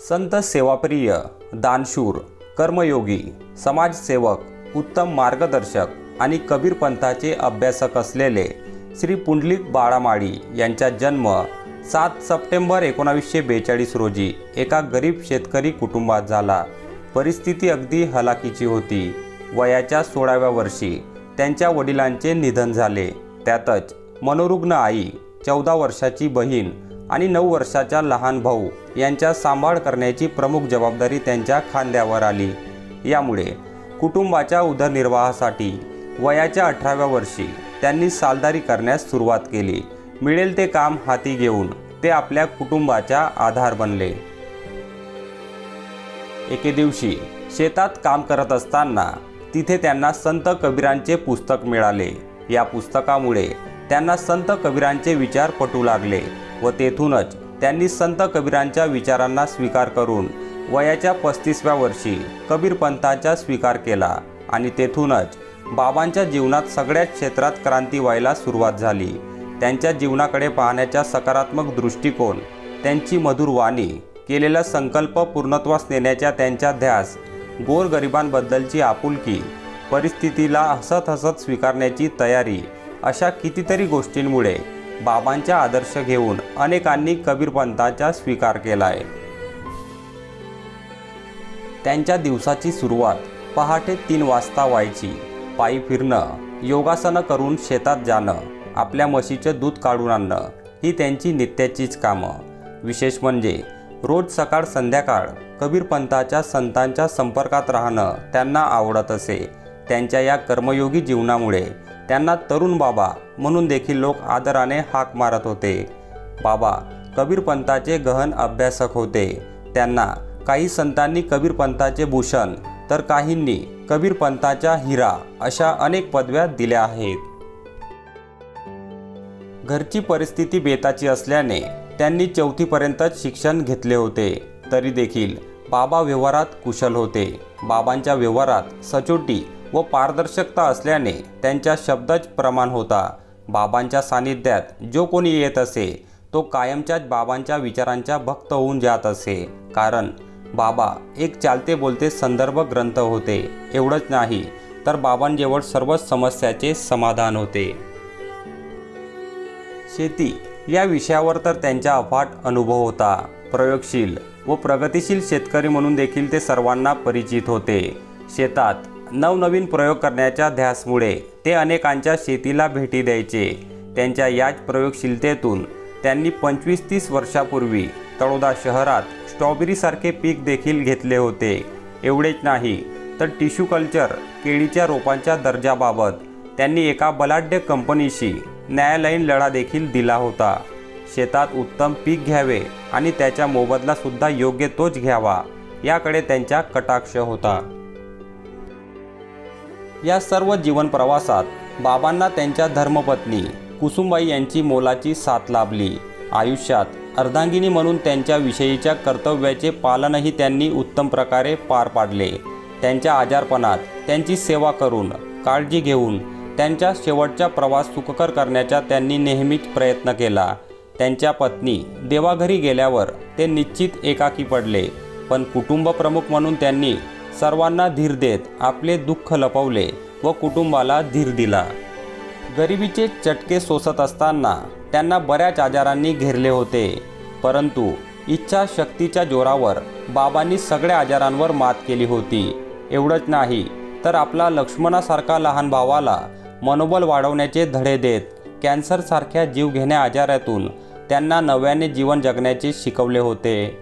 संत सेवाप्रिय दानशूर कर्मयोगी समाजसेवक उत्तम मार्गदर्शक आणि कबीर पंथाचे अभ्यासक असलेले श्री पुंडलिक बाळामाळी यांचा जन्म सात सप्टेंबर एकोणावीसशे बेचाळीस रोजी एका गरीब शेतकरी कुटुंबात झाला. परिस्थिती अगदी हलाखीची होती. वयाच्या सोळाव्या वर्षी त्यांच्या वडिलांचे निधन झाले. त्यातच मनोरुग्ण आई चौदा वर्षाची बहीण आणि नऊ वर्षाचा लहान भाऊ यांच्या सांभाळ करण्याची प्रमुख जबाबदारी त्यांच्या खांद्यावर आली. यामुळे कुटुंबाच्या उदरनिर्वाहासाठी वयाच्या अठराव्या वर्षी त्यांनी सालदारी करण्यास सुरुवात केली. मिळेल ते काम हाती घेऊन ते आपल्या कुटुंबाचा आधार बनले. एके दिवशी शेतात काम करत असताना तिथे त्यांना संत कबीरांचे पुस्तक मिळाले. या पुस्तकामुळे त्यांना संत कबीरांचे विचार पटू लागले व तेथूनच त्यांनी संत कबीरांच्या विचारांना स्वीकार करून वयाच्या पस्तीसव्या वर्षी कबीर पंथाचा स्वीकार केला आणि तेथूनच बाबांच्या जीवनात सगळ्याच क्षेत्रात क्रांती व्हायला सुरुवात झाली. त्यांच्या जीवनाकडे पाहण्याचा सकारात्मक दृष्टिकोन त्यांची मधुर वाणी केलेला संकल्प पूर्णत्वास नेण्याच्या त्यांच्या ध्यास गोरगरिबांबद्दलची आपुलकी परिस्थितीला हसत हसत स्वीकारण्याची तयारी अशा कितीतरी गोष्टींमुळे बाबांचा आदर्श घेऊन अनेकांनी कबीरपंथाचा स्वीकार केला आहे त्यांच्या दिवसाची सुरुवात पहाटे तीन वाजता व्हायची. पायी फिरणं योगासनं करून शेतात जाणं आपल्या म्हशीचं दूध काढून आणणं ही त्यांची नित्याचीच कामं. विशेष म्हणजे रोज सकाळ संध्याकाळ कबीरपंथाच्या संतांच्या संपर्कात राहणं त्यांना आवडत असे. त्यांच्या या कर्मयोगी जीवनामुळे त्यांना तरुण बाबा म्हणून देखील लोक आदराने हाक मारत होते. बाबा कबीरपंथाचे गहन अभ्यासक होते. त्यांना काही संतांनी कबीरपंथाचे भूषण तर काहींनी कबीरपंथाच्या हिरा अशा अनेक पदव्या दिल्या आहेत. घरची परिस्थिती बेताची असल्याने त्यांनी चौथीपर्यंतच शिक्षण घेतले होते. तरी देखील बाबा व्यवहारात कुशल होते. बाबांच्या व्यवहारात सचोटी व पारदर्शकता असल्याने त्यांच्या शब्दच प्रमाण होता. बाबांच्या सानिध्यात जो कोणी येत असे तो कायमच्याच बाबांच्या विचारांच्या भक्त होऊन जात असे. कारण बाबा एक चालते बोलते संदर्भ ग्रंथ होते. एवढंच नाही तर बाबांजवळ सर्वच समस्याचे समाधान होते. शेती या विषयावर तर त्यांचा अफाट अनुभव होता. प्रयोगशील व प्रगतिशील शेतकरी म्हणून देखील ते सर्वांना परिचित होते. शेतात नवनवीन प्रयोग करण्याच्या ध्यासमुळे ते अनेकांच्या शेतीला भेटी द्यायचे. त्यांच्या याच प्रयोगशीलतेतून त्यांनी पंचवीस तीस वर्षापूर्वी तळोदा शहरात स्ट्रॉबेरीसारखे पीक देखील घेतले होते. एवढेच नाही तर टिश्यू कल्चर केळीच्या रोपांच्या दर्जाबाबत त्यांनी एका बलाढ्य कंपनीशी न्यायालयीन लढा देखील दिला होता. शेतात उत्तम पीक घ्यावे आणि त्याच्या मोबदलासुद्धा योग्य तोच घ्यावा याकडे त्यांचा कटाक्ष होता. या सर्व जीवन प्रवासात बाबांना त्यांच्या धर्मपत्नी कुसुमबाई यांची मोलाची साथ लाभली. आयुष्यात अर्धांगिनी म्हणून त्यांच्या विषयीच्या कर्तव्याचे पालनही त्यांनी उत्तम प्रकारे पार पाडले. त्यांच्या आजारपणात त्यांची सेवा करून काळजी घेऊन त्यांच्या शेवटचा प्रवास सुखकर करण्याचा त्यांनी नेहमीच प्रयत्न केला. त्यांच्या पत्नी देवाघरी गेल्यावर ते निश्चित एकाकी पडले पण कुटुंब प्रमुख म्हणून त्यांनी सर्वांना धीर देत आपले दुःख लपवले व कुटुंबाला धीर दिला. गरिबीचे चटके सोसत असताना त्यांना बऱ्याच आजारांनी घेरले होते. परंतु इच्छाशक्तीच्या जोरावर बाबांनी सगळ्या आजारांवर मात केली होती. एवढंच नाही तर आपला लक्ष्मणासारखा लहान भावाला मनोबल वाढवण्याचे धडे देत कॅन्सरसारख्या जीवघेण्या आजारातून त्यांना नव्याने जीवन जगण्याचे शिकवले होते.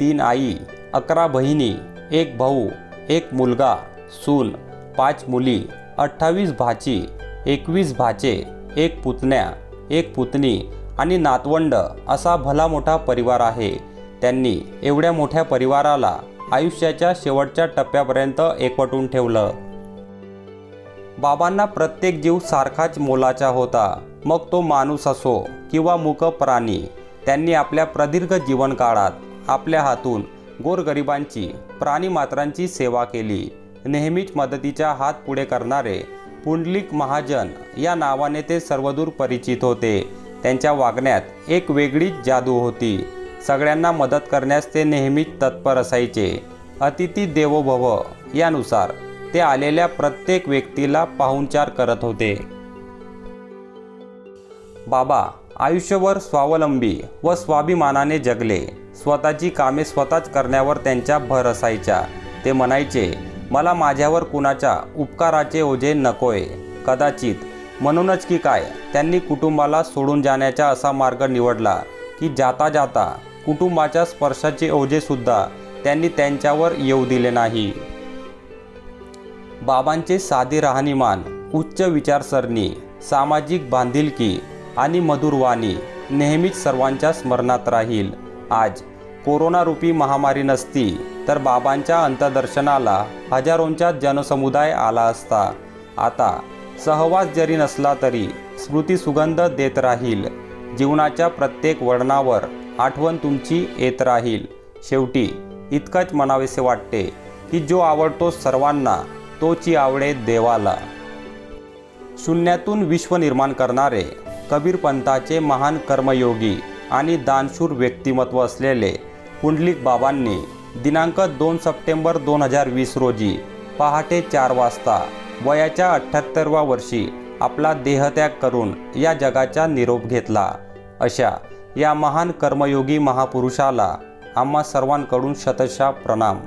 तीन आई अकरा बहिणी एक भाऊ एक मुलगा सून पाच मुली अठ्ठावीस भाची एकवीस भाचे एक पुतण्या एक पुतणी आणि नातवंड असा भला मोठा परिवार आहे. त्यांनी एवढ्या मोठ्या परिवाराला आयुष्याच्या शेवटच्या टप्प्यापर्यंत एकवटून ठेवलं. बाबांना प्रत्येक जीव सारखाच मोलाचा होता. मग तो माणूस असो किंवा मूक प्राणी त्यांनी आपल्या प्रदीर्घ जीवनकाळात आपल्या हातून गोरगरिबांची प्राणीमात्रांची सेवा केली. नेहमीच मदतीचा हात पुढे करणारे पुंडलिक महाजन या नावाने ते सर्वदूर परिचित होते. त्यांच्या वागण्यात एक वेगळीच जादू होती. सगळ्यांना मदत करण्यास ते नेहमीच तत्पर असायचे. अतिथी देवो भव यानुसार ते आलेल्या प्रत्येक व्यक्तीला पाहुणचार करत होते. बाबा आयुष्यभर स्वावलंबी व स्वाभिमानाने जगले. स्वतःची कामे स्वतःच करण्यावर त्यांच्या भर असायच्या. ते म्हणायचे मला माझ्यावर कुणाच्या उपकाराचे ओझे नकोय. कदाचित. म्हणूनच की काय त्यांनी कुटुंबाला सोडून जाण्याचा असा मार्ग निवडला की जाता जाता कुटुंबाच्या स्पर्शाचे ओझेसुद्धा त्यांनी त्यांच्यावर येऊ दिले नाही. बाबांचे साधे राहणीमान उच्च विचारसरणी सामाजिक बांधिलकी आणि मधुर वाणी नेहमीच सर्वांच्या स्मरणात राहील. आज कोरोनारूपी महामारी नसती तर बाबांच्या अंतदर्शनाला हजारोंचा जनसमुदाय आला असता. आता सहवास जरी नसला तरी स्मृती सुगंध देत राहील. जीवनाच्या प्रत्येक वळणावर आठवण तुमची येत राहील. शेवटी इतकंच म्हणावेसे वाटते की जो आवडतो सर्वांना तोची आवडे देवाला. शून्यातून विश्व निर्माण करणारे कबीरपंथाचे महान कर्मयोगी आणि दानशूर व्यक्तिमत्व असलेले पुंडलिक बाबांनी दिनांक दोन सप्टेंबर दोन हजार वीस रोजी पहाटे चार वाजता वयाच्या अठ्ठ्याहत्तरव्या वर्षी आपला देहत्याग करून या जगाचा निरोप घेतला. अशा या महान कर्मयोगी महापुरुषाला आम्हा सर्वांकडून शतशा प्रणाम.